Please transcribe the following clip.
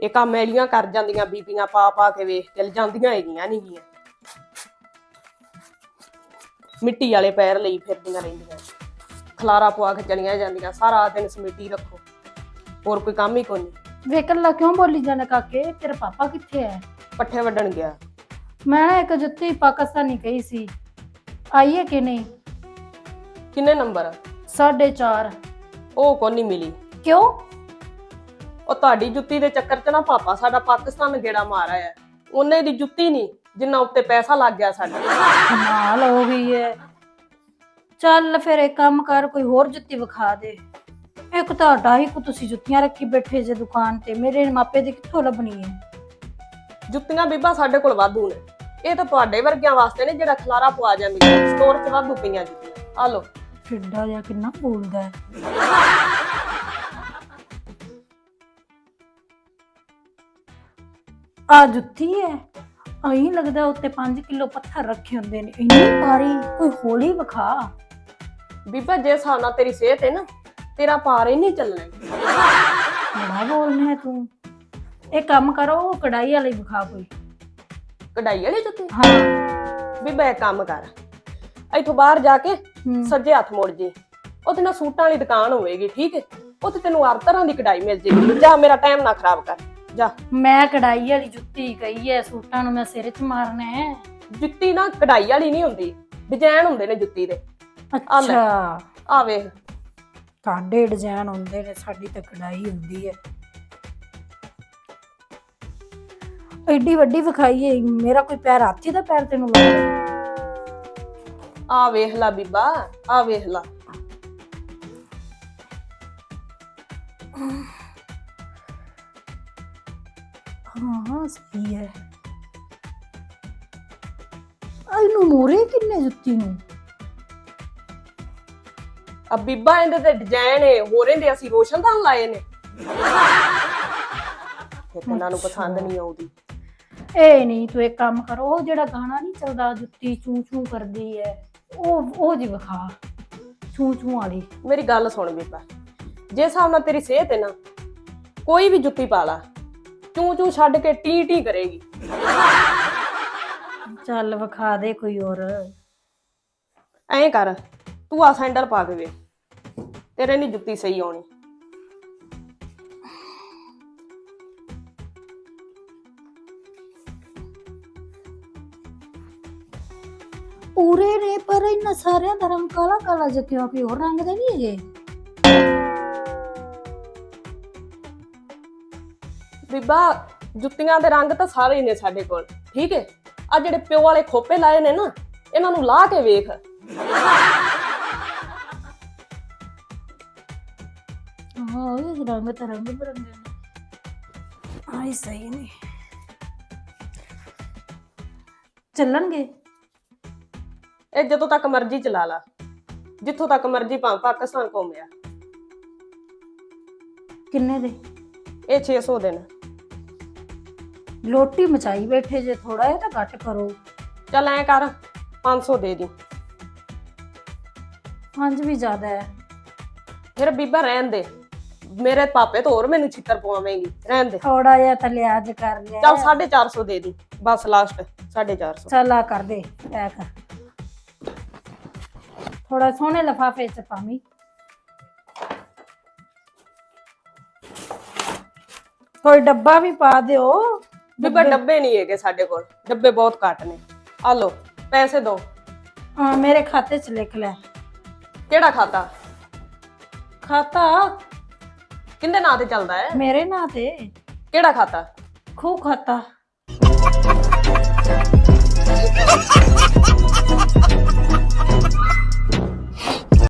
ਇਹ ਕੰਮ ਮੈਲੀਆਂ ਕਰ ਜਾਂਦੀਆਂ ਬੀਬੀਆਂ ਪਾ ਪਾ ਕੇ ਵੇਖ ਚੱਲ ਜਾਂਦੀਆਂ ਹੈਗੀਆਂ ਨਹੀਂ ਗੀਆਂ। ਮਿੱਟੀ ਵਾਲੇ ਪੈਰ ਲਈ ਫਿਰਦੀਆਂ ਰਹਿੰਦੀਆਂ। ਖਲਾਰਾ ਪਵਾ ਕੇ ਚਲੀਆਂ ਜਾਂਦੀਆਂ ਸਾਰਾ ਦਿਨ ਸਮੇਟੀ ਰੱਖੋ। ਹੋਰ ਕੋਈ ਕੰਮ ਹੀ ਕੋਈ ਨਹੀਂ ਵੇਖਣ ਲਾ ਕਿਉਂ ਬੋਲੀ ਜਾਣਾ ਕਾਕੇ? ਤੇਰਾ ਪਾਪਾ ਕਿੱਥੇ ਹੈ ਪੱਠੇ ਵੱਢਣ ਗਿਆ। ਮੈਂ ਨਾ ਇੱਕ ਜੁੱਤੀ ਪਾਕਿਸਤਾਨੀ ਕਹੀ ਸੀ। ਆਈ ਹੈ ਕਿ ਨਹੀਂ? ਕਿੰਨੇ ਨੰਬਰ? ਸਾਢੇ ਚਾਰ। ਉਹ ਕੋਈ ਨਹੀਂ ਮਿਲੀ। ਕਿਉਂ? ਉਹ ਤੁਹਾਡੀ ਜੁੱਤੀ ਦੇ ਚੱਕਰ 'ਚ ਨਾ ਪਾਪਾ ਸਾਡਾ ਪਾਕਿਸਤਾਨ ਗੇੜਾ ਮਾਰ ਆਇਆ। ਉਹਨੇ ਦੀ ਜੁੱਤੀ ਨਹੀਂ ਜਿੰਨਾ ਉੱਤੇ ਪੈਸਾ ਲੱਗ ਗਿਆ ਸਾਡਾ। ਕਮਾਲ ਹੋ ਗਈ ਹੈ ਚੱਲ ਫਿਰ ਇੱਕ ਕੰਮ ਕਰ ਕੋਈ ਹੋਰ ਜੁੱਤੀ ਵਿਖਾ ਦੇ। ਇੱਕ ਤਾਂ ਢਾਈ ਕੁ ਤੁਸੀਂ ਜੁੱਤੀਆਂ ਰੱਖੀ ਬੈਠੇ ਜੇ ਦੁਕਾਨ ਤੇ ਮੇਰੇ ਮਾਪੇ ਦੀ ਕਿੱਥੋਂ ਲੱਭਣੀ ਹੈ ਜੁੱਤੀਆਂ ਬੀਬਾ ਸਾਡੇ ਕੋਲ ਵਾਧੂ ਨੇ। ਇਹ ਤਾਂ ਤੁਹਾਡੇ ਵਰਗਿਆਂ ਵਾਸਤੇ ਨੇ ਜਿਹੜਾ ਖਲਾਰਾ ਪਵਾ ਜਾਂਦੀਆਂ ਸਟੋਰ 'ਚ ਵਾਧੂ ਪਈਆਂ ਜੁੱਤੀਆਂ। ਆ ਲੋ ਫਿੱਡਾ ਜਿਹਾ ਕਿੰਨਾ ਬੋਲਦਾ ਹੈ ਆ ਜੁੱਤੀ ਹੈ ਅਹੀਂ ਲੱਗਦਾ ਉੱਤੇ 5 ਕਿਲੋ ਪੱਥਰ ਰੱਖੇ ਹੁੰਦੇ ਨੇ। ਇੰਨੀ ਭਾਰੀ ਕੋਈ ਹੋਲੀ ਵਿਖਾ। ਬੀਬਾ ਜੇ ਹਿਸਾਬ ਨਾਲ ਤੇਰੀ ਸਿਹਤ ਹੈ ਨਾ ਤੇਰਾ ਪਾਰ ਹੀ ਨਹੀਂ ਚੱਲਣਾ ਬੜਾ ਬੋਲਣਾ ਹੈ ਤੂੰ। ਇਹ ਕੰਮ ਕਰੋ ਉਹ ਕਢਾਈ ਵਾਲੀ ਵਿਖਾ ਕੋਈ। ਕਢਾਈ ਵਾਲੀ ਜੁੱਤੀ? ਹਾਂ। ਬੀਬਾ ਇਹ ਕੰਮ ਕਰ। ਇੱਥੋਂ ਬਾਹਰ ਜਾ ਕੇ ਸੱਜੇ ਹੱਥ ਮੁੜ ਜੇ। ਉੱਥੇ ਨਾ ਸੂਟਾਂ ਵਾਲੀ ਦੁਕਾਨ ਹੋਵੇਗੀ ਠੀਕ ਹੈ ਉੱਥੇ ਤੈਨੂੰ ਹਰ ਤਰ੍ਹਾਂ ਦੀ ਕਢਾਈ ਮਿਲ ਜੇਗੀ। ਜਾ ਮੇਰਾ ਟਾਈਮ ਨਾ ਖਰਾਬ ਕਰ। ਜਾ। ਮੈਂ ਕਢਾਈ ਵਾਲੀ ਜੁੱਤੀ ਕਹੀ ਹੈ ਸੂਟਾਂ ਨੂੰ ਮੈਂ ਸਿਰ 'ਚ ਮਾਰਨਾ ਹੈ ਜੁੱਤੀ ਨਾ ਕਢਾਈ ਵਾਲੀ ਨਹੀਂ ਹੁੰਦੀ ਡਿਜ਼ਾਈਨ ਹੁੰਦੇ ਨੇ ਜੁੱਤੀ ਦੇ। ਆ ਲੈ। ਅੱਛਾ। ਆ ਵੇਖ। ਤੁਹਾਡੇ ਡਿਜ਼ਾਈਨ ਹੁੰਦੇ ਨੇ ਸਾਡੀ ਤਾਂ ਕਢਾਈ ਹੁੰਦੀ ਹੈ ਐਡੀ ਵੱਡੀ ਵਿਖਾਈ ਹੈ ਮੇਰਾ ਕੋਈ ਪੈਰ ਹਾਥੀ ਦਾ ਪੈਰ ਤੈਨੂੰ ਲੱਗਦਾ ਆ ਵੇਖ ਲਾ ਬੀਬਾ ਆ ਵੇਖ ਲਾ। ਹਾਂ ਸਹੀ ਹੈ। ਇਹਨੂੰ ਮੋਰੇ ਕਿੰਨੇ ਜੁੱਤੀ ਨੂੰ? ਆ ਬੀਬਾ ਇਹਦੇ ਤੇ ਡਿਜ਼ਾਈਨ ਏ। ਹੋਰ ਇਹਦੇ ਅਸੀਂ ਰੋਸ਼ਨਦਾਨ ਲਾਏ ਨੇ। ਇਹਨਾਂ ਨੂੰ ਪਸੰਦ ਨਹੀਂ ਆਉਂਦੀ। ਇਹ ਨਹੀਂ ਤੂੰ ਇੱਕ ਕੰਮ ਕਰੋ ਉਹ ਜਿਹੜਾ ਗਾਣਾ ਨਹੀਂ ਚੱਲਦਾ ਜੁੱਤੀ ਚੂੰ ਚੂੰ ਕਰਦੀ ਹੈ ਉਹ ਉਹ ਜੀ ਵਿਖਾ। ਚੂੰ ਚੂੰ ਵਾਲੀ। ਮੇਰੀ ਗੱਲ ਸੁਣ ਬੀਬਾ। ਜੇ ਹਿਸਾਬ ਨਾਲ ਤੇਰੀ ਸਿਹਤ ਹੈ ਨਾ ਕੋਈ ਵੀ ਜੁੱਤੀ ਪਾ ਲਾ। ਚੂੰ ਚੂੰ ਛੱਡ ਕੇ ਟੀ ਟੀ ਕਰੇਗੀ। ਚੱਲ ਵਿਖਾ ਦੇ ਕੋਈ ਹੋਰ। ਐਂ ਕਰ ਤੂੰ ਆ ਸੈਂਡਲ ਪਾ ਕੇ ਵੇ ਤੇਰੇ ਨਹੀਂ ਜੁੱਤੀ ਸਹੀ ਆਉਣੀ। ਪੂਰੇ ਨੇ ਪਰ ਇਹਨਾਂ ਸਾਰਿਆਂ ਦਾ ਰੰਗ ਕਾਲਾ ਕਾਲਾ ਜਿਹਾ ਕਿਉਂ ਕੋਈ ਹੋਰ ਰੰਗ ਦੇ ਨਹੀਂ ਹੈਗੇ? ਬੀਬਾ ਜੁੱਤੀਆਂ ਦੇ ਰੰਗ ਤਾਂ ਸਾਰੇ ਹੀ ਨੇ ਸਾਡੇ ਕੋਲ ਠੀਕ ਹੈ? ਆ ਜਿਹੜੇ ਪਿਓ ਵਾਲੇ ਖੋਪੇ ਲਾਏ ਨੇ ਨਾ ਇਹਨਾਂ ਨੂੰ ਲਾ ਕੇ ਵੇਖ। ਹਾਂ ਇਹ ਰੰਗ ਤਾਂ ਰੰਗ ਬਰੰਗੇ ਨੇ। ਆਈ ਸਹੀ ਨਹੀਂ। ਚੱਲਣਗੇ? ਇਹ ਜਦੋਂ ਤੱਕ ਮਰਜ਼ੀ ਚਲਾ ਲਾ। ਜਿੱਥੋਂ ਤੱਕ ਮਰਜ਼ੀ ਭਾਂ ਪਾਕਿਸਤਾਨ ਘੁੰਮਿਆ ਕਿੰਨੇ ਦੇ? ਇਹ 600 ਦੇ ਨੇ। ਲੋਟੀ ਮਚਾਈ ਬੈਠੇ ਜੇ ਥੋੜਾ ਇਹ ਤਾਂ ਘੱਟ ਕਰੋ। ਚੱਲ ਐਂ ਕਰ 500 ਦੇ ਦੀ। ਪੰਜ ਵੀ ਜ਼ਿਆਦਾ ਹੈ। ਫਿਰ ਬੀਬਾ ਰਹਿਣ ਦੇ। ਮੇਰੇ ਪਾਪੇ ਤੋਂ ਹੋਰ ਮੈਨੂੰ ਛਿੱਤਰ ਪਵਾਵੇਂਗੀ। ਰਹਿਣ ਦੇ। ਥੋੜਾ ਜਿਹਾ ਤਾਂ ਲਿਆਜ ਕਰ ਲਿਆ। ਚੱਲ 450 ਦੇ ਦੀ। ਬਸ ਲਾਸਟ 450 ਚੱਲ ਆ ਕਰ ਦੇ ਪੈਕ ਥੋੜਾ ਸੋਹਣੇ ਲਫਾਫੇ ਚ ਪਾਵੀਂ। ਕੋਈ ਡੱਬਾ ਵੀ ਪਾ ਦਿਓ। ਬੀਬਾ ਡੱਬੇ। ਨਹੀਂ ਹੈਗੇ ਸਾਡੇ ਕੋਲ। ਡੱਬੇ ਬਹੁਤ ਘੱਟ ਨੇ। ਆ ਲੋ ਪੈਸੇ ਦੋ। ਹਾਂ ਮੇਰੇ ਖਾਤੇ ਚ ਲਿਖ ਲੈ। ਕਿਹੜਾ ਖਾਤਾ? ਖਾਤਾ? ਕਿੰਦੇ ਨਾਂ ਤੇ ਚੱਲਦਾ ਹੈ? ਮੇਰੇ ਨਾਂ ਤੇ। ਕਿਹੜਾ ਖਾਤਾ? ਖੂ ਖਾਤਾ।